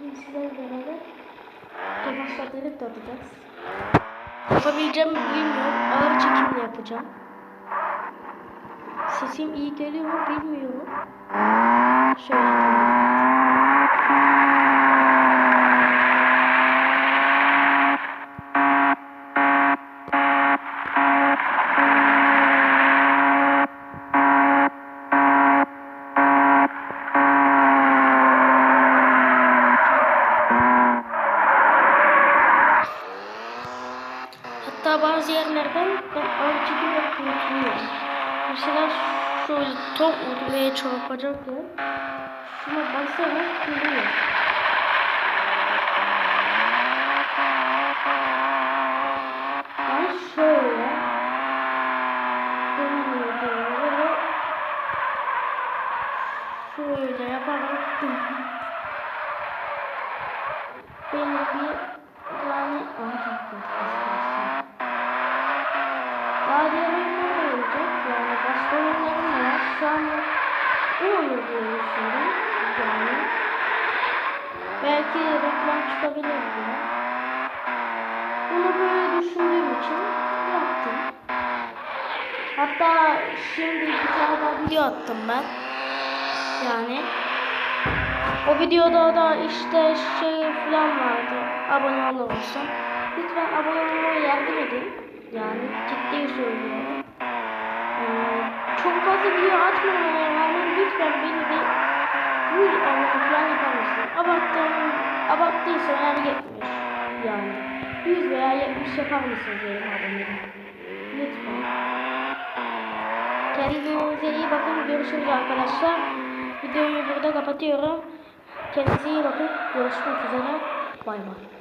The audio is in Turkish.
bugün sizlerle beraber Tofaşlatları tadacağız. Yapabileceğim mi bilmiyorum. Ağır çekimle yapacağım. Sesim iyi geliyor mu bilmiyorum. Hatta bazı yerlerden ben çekim yapmayı unutuluyorum. Mesela şöyle top vurmaya çarpacak ya. Şuna baksana kırıyor. Ben şöyle dönüyor böyle şöyle yaparak benim bir yani aha bu oyunu düşündüm yani. Belki reklam çıkabilir diye. Bunu böyle düşündüğüm için yaptım. Hatta şimdi bir tane daha video attım ben. Yani o videoda da işte şey falan vardı. Abone olursun. Lütfen abone olmaya yardım edin. Yani ciddi söylüyorum. Ee, çok fazla video lütfen beni bir 100 abone falan yapar mısın? Abarttım, abarttıysa eğer 70 yani. 100 veya 70 yapar mısınız benim abonelim? Lütfen. Kendinize iyi bakın. Görüşürüz arkadaşlar. Videoyu burada kapatıyorum. Kendinize iyi bakın. Görüşmek üzere. Bay bay.